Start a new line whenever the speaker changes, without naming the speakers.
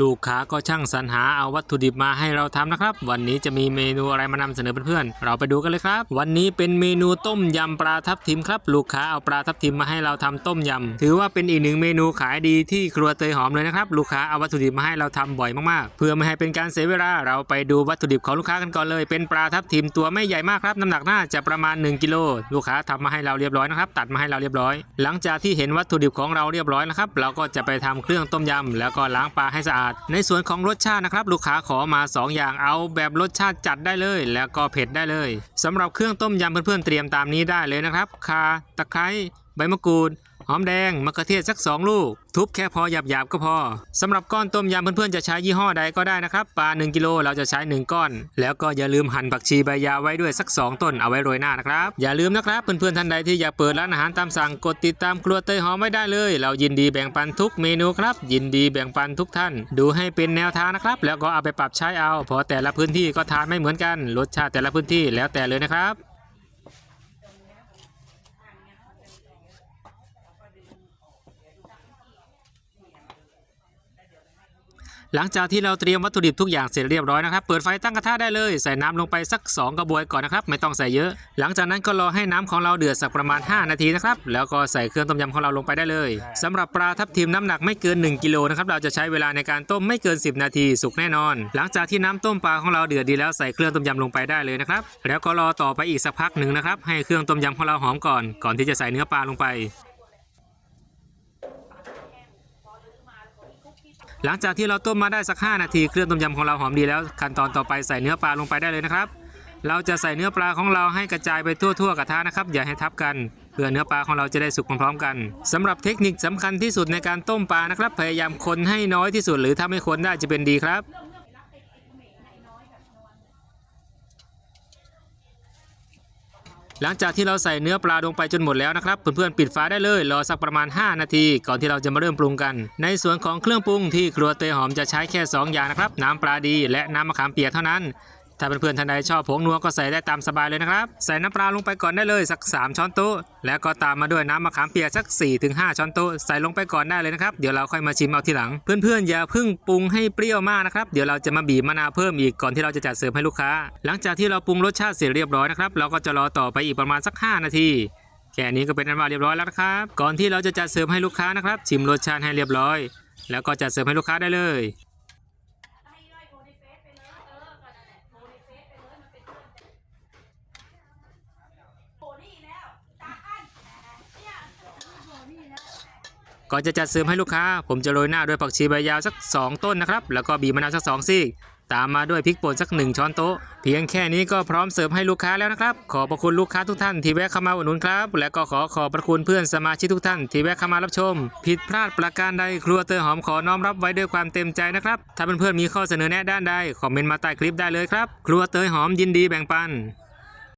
ลูกค้าก็ช่างสรรหาเอาวัตถุดิบมาให้เราทำนะครับ วันนี้จะมีเมนูอะไรมานำเสนอเพื่อนๆ เราไปดูกันเลยครับ วันนี้เป็นเมนูต้มยำปลาทับทิมครับ ลูกค้าเอาปลาทับทิมมาให้เราทำต้มยำถือว่าเป็นอีกหนึ่งเมนูขายดีที่ครัวเตยหอมเลยนะครับ ลูกค้าเอาวัตถุดิบมาให้เราทำบ่อยมากๆ เพื่อไม่ให้เป็นการเสียเวลาเราไปดูวัตถุดิบของลูกค้ากันก่อนเลย เป็นปลาทับทิมตัวไม่ใหญ่มากครับน้ำหนักน่าจะประมาณ 1กิโลลูกค้าทำมาให้เราเรียบร้อยนะครับตัดมาให้เราเรียบร้อย หลังจากที่เห็นวัตถุดิบของเราเรียบร้อยนะครับเราก็จะไปทำเครื่องต้มยำแล้วก็ล้างปลาให้สะอาดในส่วนของรสชาตินะครับลูกค้าขอมา 2 อย่างเอาแบบรสชาติจัดได้เลย แล้วก็เผ็ดได้เลยสำหรับเครื่องต้มยำเพื่อนๆเตรียมตามนี้ได้เลยนะครับคาตะไคร้ใบมะกรูด หอมแดงมะเขือเทศสัก 2 ลูก ทุบแค่พอหยาบๆก็พอสำหรับก้อนต้มยำเพื่อนๆจะใช้ยี่ห้อใดก็ได้นะครับปลา1กิโลเราจะใช้ 1 ก้อน แล้วก็อย่าลืมหั่นผักชีใบยาวไว้ด้วยสัก 2 ต้นเอาไว้โรยหน้านะครับอย่าลืมนะครับเพื่อนๆท่านใดที่อยากเปิดร้านอาหารตามสั่งกดติดตามครัวเตยหอมไว้ได้เลย เรายินดีแบ่งปันทุกเมนูครับ ยินดีแบ่งปันทุกท่าน ดูให้เป็นแนวทางนะครับ แล้วก็เอาไปปรับใช้เอาเพราะแต่ละพื้นที่ก็ทานไม่เหมือนกันรสชาติแต่ละพื้นที่แล้วแต่เลยนะครับ หลังจากที่เราเตรียมวัตถุดิบทุกอย่างเสร็จเรียบร้อยนะครับ เปิดไฟตั้งกระทะได้เลย ใส่น้ำลงไปสัก 2 กระบวยก่อนนะครับ ไม่ต้องใส่เยอะ หลังจากนั้นก็รอให้น้ำของเราเดือดสักประมาณ 5 นาทีนะครับ แล้วก็ใส่เครื่องต้มยำของเราลงไปได้เลยสำหรับปลาทับทิมน้ำหนักไม่เกิน 1กิโลนะครับ เราจะใช้เวลาในการต้มไม่เกิน 10 นาทีสุกแน่นอน หลังจากที่น้ำต้มปลาของเราเดือดดีแล้วใส่เครื่องต้มยำลงไปได้เลยนะครับ แล้วก็รอต่อไปอีกสักพักหนึ่งนะครับ ให้เครื่องต้มยำของเราหอมก่อน ก่อนที่จะใส่เนื้อปลาลงไป หลังจากที่เราต้มมาได้สัก 5 นาทีเครื่องต้มยำของเราหอมดีแล้ว ขั้นตอนต่อไปใส่เนื้อปลาลงไปได้เลยนะครับ เราจะใส่เนื้อปลาของเราให้กระจายไปทั่วๆกระทะนะครับ อย่าให้ทับกันเพื่อเนื้อปลาของเราจะได้สุกพร้อมๆกันสำหรับเทคนิคสำคัญที่สุดในการต้มปลานะครับ พยายามคนให้น้อยที่สุด หรือถ้าไม่คนได้จะเป็นดีครับ หลังจากที่เราใส่เนื้อปลาลงไปจนหมดแล้วนะครับเพื่อนๆปิดฝาได้เลยรอสักประมาณ 5 นาที ก่อนที่เราจะมาเริ่มปรุงกัน ในส่วนของเครื่องปรุงที่ครัวเตยหอมจะใช้แค่ 2 อย่างนะครับน้ำปลาดีและน้ำมะขามเปียกเท่านั้น ถ้าเพื่อนๆท่านใดชอบผงนัวก็ใส่ได้ตามสบายเลยนะครับ ใส่น้ำปลาลงไปก่อนได้เลยสัก 3 ช้อนโต๊ะ แล้วก็ตามมาด้วยน้ำมะขามเปียกสัก 4-5 ช้อนโต๊ะใส่ลงไปก่อนได้เลยนะครับ เดี๋ยวเราค่อยมาชิมเอาทีหลัง เพื่อนๆอย่าเพิ่งปรุงให้เปรี้ยวมากนะครับ เดี๋ยวเราจะมาบีบมะนาวเพิ่มอีกก่อนที่เราจะจัดเสิร์ฟให้ลูกค้า หลังจากที่เราปรุงรสชาติเสร็จเรียบร้อยนะครับ เราก็จะรอต่อไปอีกประมาณสัก 5 นาทีแค่นี้ก็เป็นอันว่าเรียบร้อยแล้วนะครับ ก่อนที่เราจะจัดเสิร์ฟให้ลูกค้านะครับ ชิมรสชาติให้เรียบร้อย แล้วก็จัดเสิร์ฟให้ลูกค้าได้เลย ก่อนจะจัดเสร์ฟให้ลูกค้า ผมจะโรยหน้าด้วยผักชีใบยาวสัก 2 ต้นนะครับ แล้วก็บีบมะนาวสัก2ซีก ตามมาด้วยพริกป่นสัก 1 ช้อนโต๊ะ เพียงแค่นี้ก็พร้อมเสิร์ฟให้ลูกค้าแล้วนะครับ ขอบพระคุณลูกค้าทุกท่านที่แวะเข้ามาอุดหนุนครับ และก็ขอขอบพระคุณเพื่อนสมาชิกทุกท่านที่แวะเข้ามารับชม ผิดพลาดประการใดครัวเตอหอมขอน้อมรับไว้ด้วยความเต็มใจนะครับ ถ้าเพื่อนๆมีข้อเสนอแนะด้านใดคอมเมนต์มาใต้คลิปได้เลยครับ ครัวเตยหอมยินดีแบ่งปัน